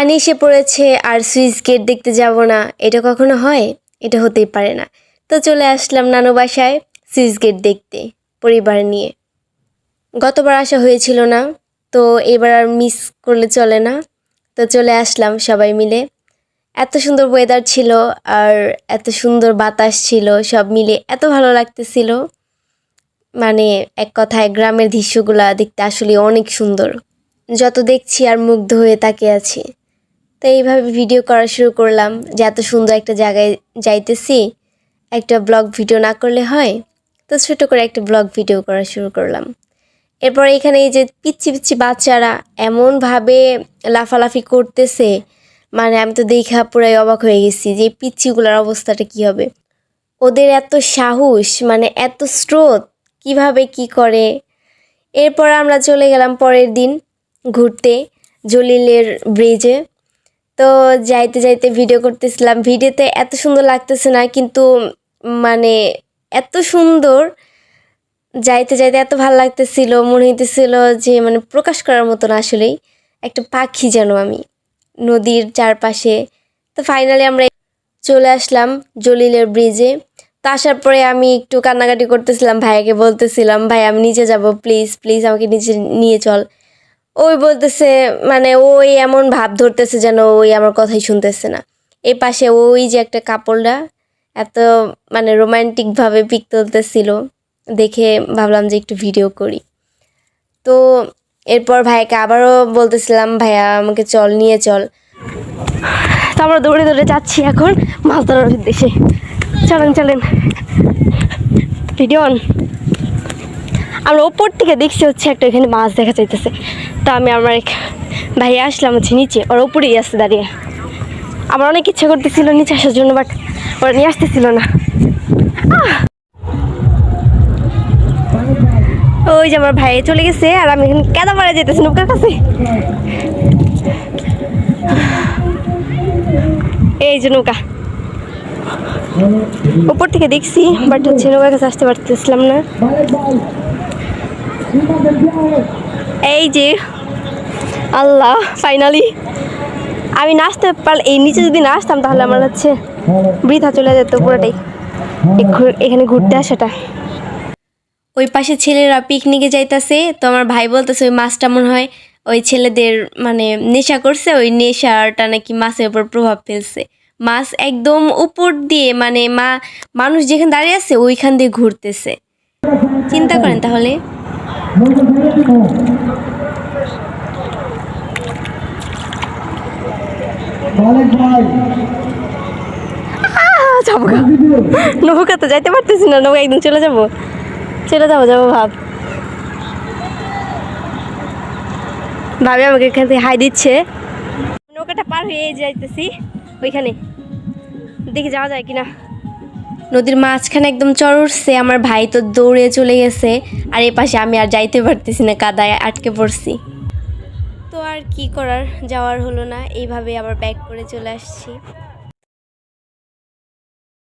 পানি এসে পড়েছে আর সুইচ গেট দেখতে যাব না। এটা কখনো হয়? এটা হতেই পারে না। তো চলে আসলাম নানু বাসায় সুইচ গেট দেখতে, পরিবার নিয়ে। গতবার আসা হয়েছিল না, তো এবার আর মিস করলে চলে না। তো চলে আসলাম সবাই মিলে। এত সুন্দর ওয়েদার ছিল আর এত সুন্দর বাতাস ছিল, সব মিলে এত ভালো লাগতেছিল। মানে এক কথায় গ্রামের দৃশ্যগুলা দেখতে আসলে অনেক সুন্দর। যত দেখছি আর মুগ্ধ হয়ে তাকিয়ে আছি। তো এইভাবে ভিডিও করা শুরু করলাম যে এত সুন্দর একটা জায়গায় যাইতেছি। একটা ব্লগ ভিডিও না করলে হয়। তো ছোটো করে একটা ব্লগ ভিডিও করা শুরু করলাম। এরপর এখানে এই যে পিচ্ছি পিচ্ছি বাচ্চারা এমনভাবে লাফালাফি করতেছে মানে আমি তো দেখা পুরাই অবাক হয়ে গেছি যে পিচ্ছিগুলোর অবস্থাটা কি হবে। ওদের এত সাহস মানে এত স্রোত, কীভাবে কি করে? এরপর আমরা চলে গেলাম পরের দিন ঘুরতে, জলিলের ব্রিজে তো যাইতে যাইতে ভিডিও করতেছিলাম। ভিডিওতে এত সুন্দর লাগতেছে না, কিন্তু মানে এত সুন্দর, যাইতে যাইতে এত ভালো লাগতেছিল, মনে হইতেছিল যে মানে প্রকাশ করার মতন আসলেই একটা পাখি যেন আমি নদীর চারপাশে। তো ফাইনালি আমরা চলে আসলাম জলিলের ব্রিজে তো আসার পরে আমি একটু কান্নাকাটি করতেছিলাম, ভাইয়াকে বলতেছিলাম ভাই আমি নিচে যাব প্লিজ প্লিজ আমাকে নিচে নিয়ে চল। ওই বলতেছে মানে ওই এমন ভাব ধরতেছে যেন ওই আমার কথাই শুনতেছে না। এই পাশে ওই যে একটা কাপড়টা এত মানে রোমান্টিকভাবে পিক তুলতেছিল, দেখে ভাবলাম যে একটু ভিডিও করি। তো এরপর ভাইকে আবারও বলতেছিলাম, ভাইয়া, আমাকে চল, নিয়ে চল। আমরা দৌড়ে দৌড়ে যাচ্ছি এখন মাছ ধরার উদ্দেশ্যে। চলেন চলেন। ভিডিও আমরা ওপর থেকে দেখছি হচ্ছে একটা এখানে মাছ দেখা যাইতেছে। তো আমি আমার এক ভাই আসলাম হচ্ছে নিচে, ওর ওপরেই আসতে দাঁড়িয়ে। আমার অনেক ইচ্ছা করতেছিল নিচে আসার জন্য বাট ওরা নিয়ে আসতেছিল না। ওই যে আমার ভাই চলে গেছে, আর আমি এখানে কেদা মারা যেতেছি নৌকার কাছে। এই যে নৌকা। উপর থেকে দেখছি বাট হচ্ছে নৌকার কাছে আসতে পারতেছিলাম না। এই যে, আল্লাহ ফাইনালি আমি নাচতে পারলে, এই নিচে যদি না আসতাম তাহলে আমার হচ্ছে বৃথা চলে যেত পুরোটাই। এখানে ঘুরতে আসাটা। ওই পাশে ছেলেরা পিকনিকে যাইতাছে, তো আমার ভাই বলতেছে, ওই মাছটা মনে হয় ওই ছেলেদের মানে নেশা করছে, ওই নেশাটা নাকি মাছের উপর প্রভাব ফেলছে। মাছ একদম উপর দিয়ে মানে মা, মানুষ যেখানে দাঁড়িয়ে আছে, ওইখান দিয়ে ঘুরতেছে। চিন্তা করেন তাহলে। নৌকা তো যাইতে পারতেছি না, নৌকা একদিন চলে যাব। চলে যাব যাব, ভাব। ভাবি আমাকে এখান থেকে হাই দিচ্ছে। নৌকাটা পার হয়ে যাইতেছি, ওইখানে। দেখি যাওয়া যায় কিনা। নদীর মাঝখানে একদম চর উঠছে, আমার ভাই তো দৌড়ে চলে গেছে, আর এ পাশে আমি আর যাইতে পারতেছি না, কাদায় আটকে পড়ছি। তো আর কি করার, যাওয়ার হলো না, এইভাবে আবার ব্যাক করে চলে আসছি।